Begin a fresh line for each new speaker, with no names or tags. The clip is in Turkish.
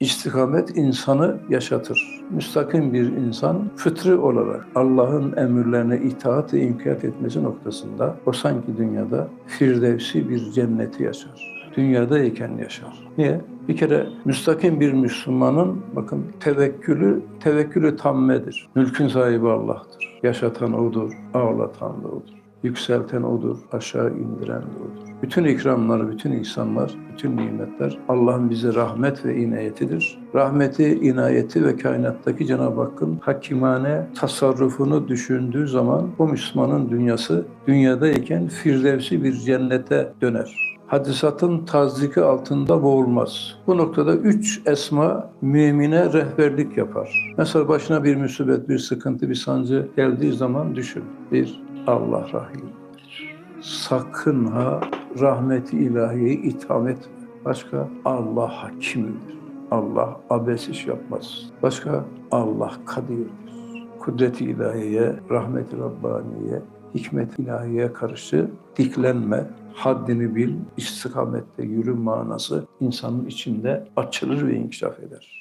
İstikamet insanı yaşatır. Müstakim bir insan fıtri olarak Allah'ın emirlerine itaat ve inkiyat etmesi noktasında o sanki dünyada firdevsi bir cenneti yaşar. Dünyadayken yaşar. Niye? Bir kere müstakim bir Müslümanın bakın tevekkülü, tevekkülü tammedir. Mülkün sahibi Allah'tır. Yaşatan O'dur, ağlatan da O'dur. Yükselten O'dur, aşağı indiren de O'dur. Bütün ikramlar, bütün ihsanlar, bütün nimetler Allah'ın bize rahmet ve inayetidir. Rahmeti, inayeti ve kainattaki Cenab-ı Hakk'ın hakimane tasarrufunu düşündüğü zaman o Müslümanın dünyası dünyadayken firdevsi bir cennete döner hadisatın taziki altında boğulmaz. Bu noktada üç esma mümine rehberlik yapar. Mesela başına bir musibet, bir sıkıntı, bir sancı geldiği zaman düşün. Bir, Allah rahim. Sakın ha rahmeti ilahiyi itham etme. Başka, Allah hakimdir. Allah abes iş yapmaz. Başka, Allah kadirdir. Kudret-i ilahiye, rahmet-i Rabbaniye, hikmet ilahiye karşı diklenme, haddini bil, istikamette yürü manası insanın içinde açılır ve inkişaf eder.